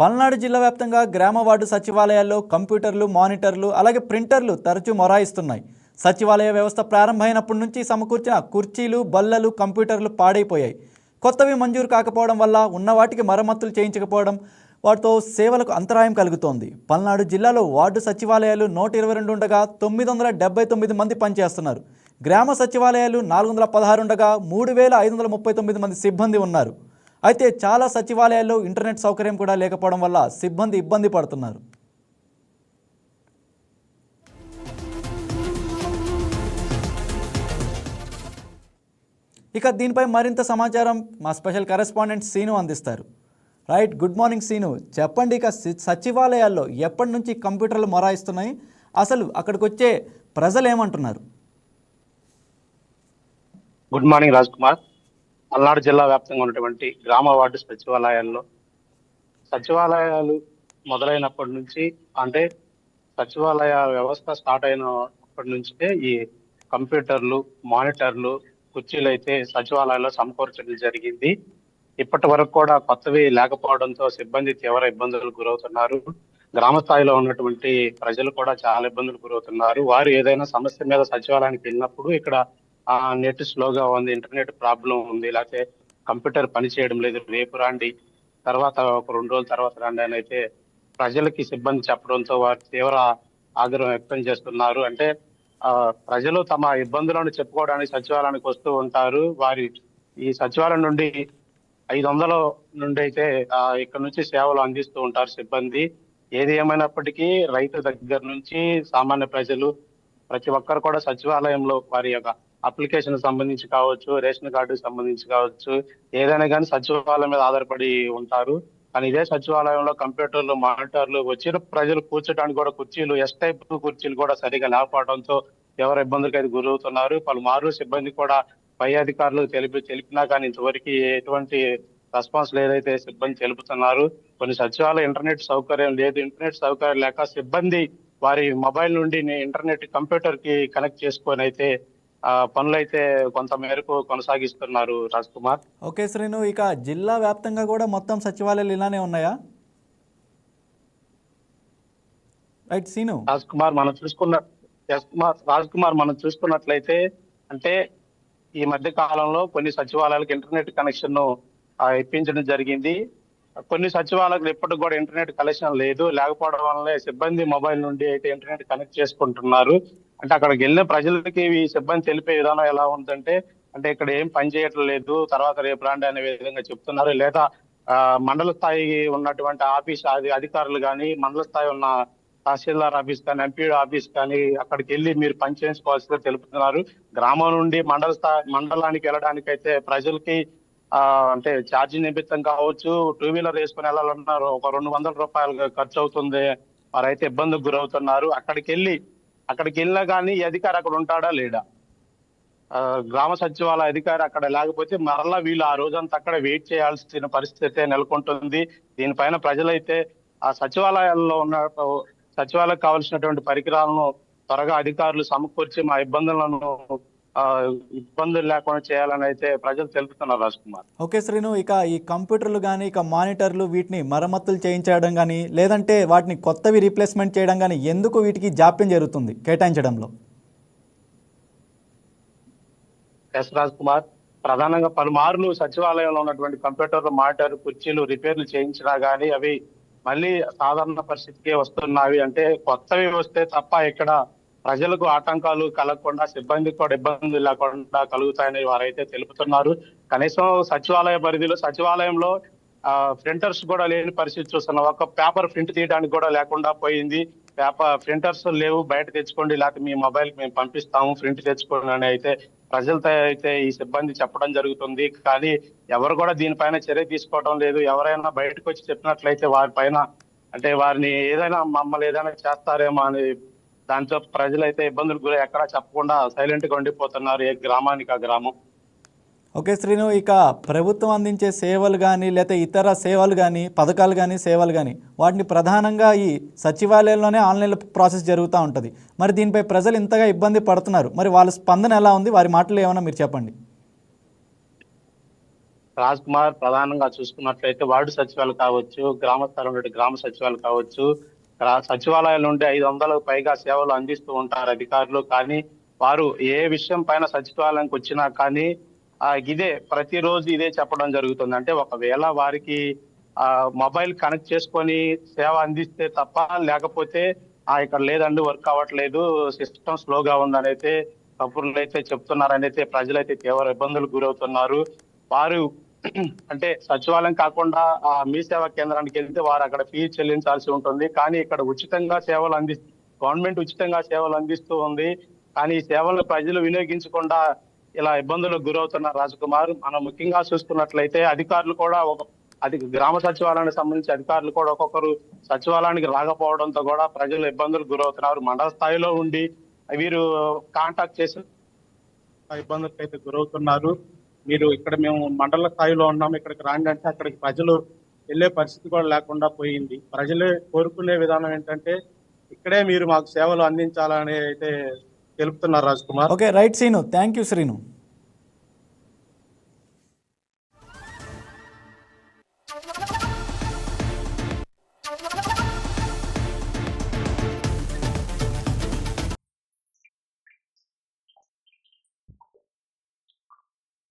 పల్నాడు జిల్లా వ్యాప్తంగా గ్రామ వార్డు సచివాలయాల్లో కంప్యూటర్లు మానిటర్లు అలాగే ప్రింటర్లు తరచూ మొరాయిస్తున్నాయి. సచివాలయ వ్యవస్థ ప్రారంభమైనప్పటి నుంచి సమకూర్చిన కుర్చీలు బల్లలు కంప్యూటర్లు పాడైపోయాయి. కొత్తవి మంజూరు కాకపోవడం వల్ల ఉన్న వాటికి మరమ్మతులు చేయించకపోవడం వాటితో సేవలకు అంతరాయం కలుగుతోంది. పల్నాడు జిల్లాలో వార్డు సచివాలయాలు నూట ఇరవై రెండు ఉండగా తొమ్మిది వందల డెబ్బై తొమ్మిది మంది పనిచేస్తున్నారు. గ్రామ సచివాలయాలు నాలుగు వందల పదహారు ఉండగా మూడు వేల ఐదు వందల ముప్పై తొమ్మిది మంది సిబ్బంది ఉన్నారు. అయితే చాలా సచివాలయాల్లో ఇంటర్నెట్ సౌకర్యం కూడా లేకపోవడం వల్ల సిబ్బంది ఇబ్బంది పడుతున్నారు. ఇక దీనిపై మరింత సమాచారం మా స్పెషల్ కరెస్పాండెంట్ సీను అందిస్తారు. Right good morning Seenu. చెప్పండి ఇక సచివాలయాల్లో ఎప్పటి నుంచి కంప్యూటర్లు మొరాయిస్తున్నాయి? అసలు అక్కడికి వచ్చే ప్రజలు ఏమంటున్నారు గుడ్ మార్నింగ్ రాజ్ కుమార్. పల్నాడు జిల్లా వ్యాప్తంగా ఉన్నటువంటి గ్రామ వార్డు సచివాలయాల్లో సచివాలయాలు మొదలైనప్పటి నుంచి అంటే సచివాలయ వ్యవస్థ స్టార్ట్ అయినప్పటి నుంచే ఈ కంప్యూటర్లు మానిటర్లు కుర్చీలు అయితే సచివాలయాల్లో సమకూర్చడం జరిగింది. ఇప్పటి వరకు కూడా కొత్తవి లేకపోవడంతో సిబ్బంది తీవ్ర ఇబ్బందులకు గురవుతున్నారు. గ్రామ స్థాయిలో ఉన్నటువంటి ప్రజలు కూడా చాలా ఇబ్బందులు గురవుతున్నారు. వారు ఏదైనా సమస్య మీద సచివాలయానికి వెళ్ళినప్పుడు ఇక్కడ ఆ నెట్ స్లోగా ఉంది ఇంటర్నెట్ ప్రాబ్లం ఉంది లేకపోతే కంప్యూటర్ పని చేయడం లేదు రేపు రాండి తర్వాత ఒక రెండు రోజుల తర్వాత రండి అని అయితే ప్రజలకి సిబ్బంది చెప్పడంతో వారు తీవ్ర ఆగ్రహం వ్యక్తం చేస్తున్నారు. అంటే ఆ ప్రజలు తమ ఇబ్బందులను చెప్పుకోవడానికి సచివాలయానికి వస్తూ ఉంటారు. వారి ఈ సచివాలయం నుండి ఐదు వందల నుండి అయితే ఆ, ఇక్కడ నుంచి సేవలు అందిస్తూ ఉంటారు సిబ్బంది. ఏది ఏమైనప్పటికీ రైతు దగ్గర నుంచి సామాన్య ప్రజలు ప్రతి ఒక్కరు కూడా సచివాలయంలో వారి యొక్క అప్లికేషన్ సంబంధించి కావచ్చు రేషన్ కార్డు సంబంధించి కావచ్చు ఏదైనా కానీ సచివాలయం మీద ఆధారపడి ఉంటారు. కానీ ఇదే సచివాలయంలో కంప్యూటర్లు మానిటర్లు వచ్చిన ప్రజలు కూర్చోడానికి కూడా కుర్చీలు ఎస్ టైప్ కుర్చీలు కూడా సరిగా లేకపోవడంతో ఎవరు ఇబ్బందులకు అయితే గురవుతున్నారు. పలుమార్లు సిబ్బంది కూడా పై అధికారులు తెలిపి తెలిపినా కానీ ఇంతవరకు ఎటువంటి రెస్పాన్స్ లేదైతే సిబ్బంది తెలుపుతున్నారు. కొన్ని సచివాలయ ఇంటర్నెట్ సౌకర్యం లేదు. ఇంటర్నెట్ సౌకర్యం లేక సిబ్బంది వారి మొబైల్ నుండి ఇంటర్నెట్ కంప్యూటర్కి కనెక్ట్ చేసుకొని అయితే పనులు అయితే కొంత మేరకు కొనసాగిస్తున్నారు రాజ్ కుమార్. ఓకే శ్రీను ఇక జిల్లా వ్యాప్తంగా కూడా మొత్తం సచివాలయాలు ఇలానే ఉన్నాయా? రైట్ సీను రాజ్ కుమార్ మనం చూసుకున్న రాజ్ కుమార్ మనం చూసుకున్నట్లయితే అంటే ఈ మధ్య కాలంలో కొన్ని సచివాలయాలకు ఇంటర్నెట్ కనెక్షన్ ఇప్పించడం జరిగింది. కొన్ని సచివాలయాలకు ఇప్పటికి కూడా ఇంటర్నెట్ కనెక్షన్ లేదు. లేకపోవడం వల్లే సిబ్బంది మొబైల్ నుండి అయితే ఇంటర్నెట్ కనెక్ట్ చేసుకుంటున్నారు. అంటే అక్కడికి వెళ్ళిన ప్రజలకి సిబ్బంది తెలిపే విధానం ఎలా ఉందంటే అంటే ఇక్కడ ఏం పని చేయటం లేదు తర్వాత రేపు రాండి అనే విధంగా చెప్తున్నారు. లేదా మండల స్థాయి ఉన్నటువంటి ఆఫీస్ అధి- అధికారులు కానీ మండల స్థాయి ఉన్న తహసీల్దార్ ఆఫీస్ కానీ ఎంపీ ఆఫీస్ కానీ అక్కడికి వెళ్ళి మీరు పని చేయించుకోవాల్సిందిగా తెలుపుతున్నారు. గ్రామం నుండి మండల స్థాయి మండలానికి వెళ్ళడానికి అయితే ప్రజలకి ఆ అంటే ఛార్జీ నిమిత్తం కావచ్చు టూ వీలర్ వేసుకుని వెళ్ళాలన్నారు. ఒక రెండు వందల రూపాయలు ఖర్చు అవుతుంది వారైతే ఇబ్బందికి గురవుతున్నారు. అక్కడికి వెళ్ళి అక్కడికి వెళ్ళినా కానీ ఈ అధికారి అక్కడ ఉంటాడా లేడా? ఆ, గ్రామ సచివాలయ అధికారి అక్కడ లేకపోతే మరలా వీళ్ళు ఆ రోజంతా అక్కడ వెయిట్ చేయాల్సిన పరిస్థితి నెలకొంటుంది. దీనిపైన ప్రజలైతే ఆ సచివాలయాల్లో ఉన్న సచివాలయం కావాల్సినటువంటి పరికరాలను త్వరగా అధికారులు సమకూర్చి మా ఇబ్బందులను ఇబ్బందులు లేకుండా చేయాలని అయితే ప్రజలు తెలుపుతున్నారు రాజ్ కుమార్. ఓకే శ్రీను ఇక ఈ కంప్యూటర్లు కానీ ఇక మానిటర్లు వీటిని మరమ్మతులు చేయించడం కానీ లేదంటే వాటిని కొత్తవి రీప్లేస్మెంట్ చేయడం కానీ ఎందుకు వీటికి జాప్యం జరుగుతుంది కేటాయించడంలో? ఎస్ రాజ్ కుమార్ ప్రధానంగా పలుమార్లు సచివాలయంలో ఉన్నటువంటి కంప్యూటర్లు మానిటర్ కుర్చీలు రిపేర్లు చేయించినా గానీ అవి మళ్ళీ సాధారణ పరిస్థితికే వస్తున్నాయి. అంటే కొత్తవి వస్తే తప్ప ఇక్కడ ప్రజలకు ఆటంకాలు కలగకుండా సిబ్బందికి కూడా ఇబ్బందులు లేకుండా కలుగుతాయని వారైతే తెలుపుతున్నారు. కనీసం సచివాలయ పరిధిలో సచివాలయంలో ఆ ప్రింటర్స్ కూడా లేని పరిస్థితి చూస్తున్నాం. ఒక పేపర్ ప్రింట్ తీయడానికి కూడా లేకుండా పోయింది. పేపర్ ప్రింటర్స్ లేవు. బయట తెచ్చుకోండి లేకపోతే మీ మొబైల్ మేము పంపిస్తాము ప్రింట్ తెచ్చుకోండి అని అయితే ప్రజలతో అయితే ఈ సిబ్బంది చెప్పడం జరుగుతుంది. కానీ ఎవరు కూడా దీనిపైన చర్య తీసుకోవడం లేదు. ఎవరైనా బయటకు వచ్చి చెప్పినట్లయితే వారి పైన అంటే వారిని ఏదైనా మమ్మల్ని ఏదైనా చేస్తారేమో అని దాంతో ప్రజలైతే ఇబ్బందులు గురి ఎక్కడా చెప్పకుండా సైలెంట్గా ఉండిపోతున్నారు ఏ గ్రామానికి ఆ గ్రామం. ఓకే శ్రీను ఇక ప్రభుత్వం అందించే సేవలు కానీ లేకపోతే ఇతర సేవలు కానీ పథకాలు కానీ సేవలు కానీ వాటిని ప్రధానంగా ఈ సచివాలయంలోనే ఆన్లైన్లో ప్రాసెస్ జరుగుతూ ఉంటుంది. మరి దీనిపై ప్రజలు ఇంతగా ఇబ్బంది పడుతున్నారు. మరి వాళ్ళ స్పందన ఎలా ఉంది? వారి మాటలు ఏమైనా మీరు చెప్పండి. రాజ్ కుమార్ ప్రధానంగా చూసుకున్నట్లయితే వార్డు సచివాలయం కావచ్చు గ్రామ స్థాయిలో ఉండే గ్రామ సచివాలయం కావచ్చు సచివాలయాలు నుండి ఐదు వందలకు పైగా సేవలు అందిస్తూ ఉంటారు అధికారులు. కానీ వారు ఏ విషయం పైన సచివాలయానికి వచ్చినా కానీ ఆ ఇదే ప్రతిరోజు ఇదే చెప్పడం జరుగుతుంది. అంటే ఒకవేళ వారికి ఆ మొబైల్ కనెక్ట్ చేసుకొని సేవ అందిస్తే తప్ప లేకపోతే ఆ ఇక్కడ లేదండి వర్క్ అవ్వట్లేదు సిస్టమ్ స్లోగా ఉందని అయితే కబుర్లు అయితే చెప్తున్నారని అయితే ప్రజలైతే తీవ్ర ఇబ్బందులు గురవుతున్నారు. వారు అంటే సచివాలయం కాకుండా ఆ మీ సేవా కేంద్రానికి వెళ్తే వారు అక్కడ ఫీజు చెల్లించాల్సి ఉంటుంది. కానీ ఇక్కడ ఉచితంగా సేవలు అంది గవర్నమెంట్ ఉచితంగా సేవలు అందిస్తూ ఉంది. కానీ ఈ సేవలను ప్రజలు వినియోగించకుండా ఇలా ఇబ్బందులకు గురవుతున్నారు రాజకుమార్ మనం ముఖ్యంగా చూసుకున్నట్లయితే అధికారులు కూడా ఒక అది గ్రామ సచివాలయానికి సంబంధించి అధికారులు కూడా ఒక్కొక్కరు సచివాలయానికి రాకపోవడంతో కూడా ప్రజలు ఇబ్బందులకు గురవుతున్నారు. మండల స్థాయిలో ఉండి వీరు కాంటాక్ట్ చేసి ఇబ్బందులకు అయితే గురవుతున్నారు. మీరు ఇక్కడ మేము మండల స్థాయిలో ఉన్నాం ఇక్కడికి రాండి అంటే అక్కడికి ప్రజలు వెళ్ళే పరిస్థితి కూడా లేకుండా పోయింది. ప్రజలే కోరుకునే విధానం ఏంటంటే ఇక్కడే మీరు మాకు సేవలు అందించాలని అయితే తెలుపుతున్నారు Raj Kumar. Okay right Seenu. Thank you Srinu.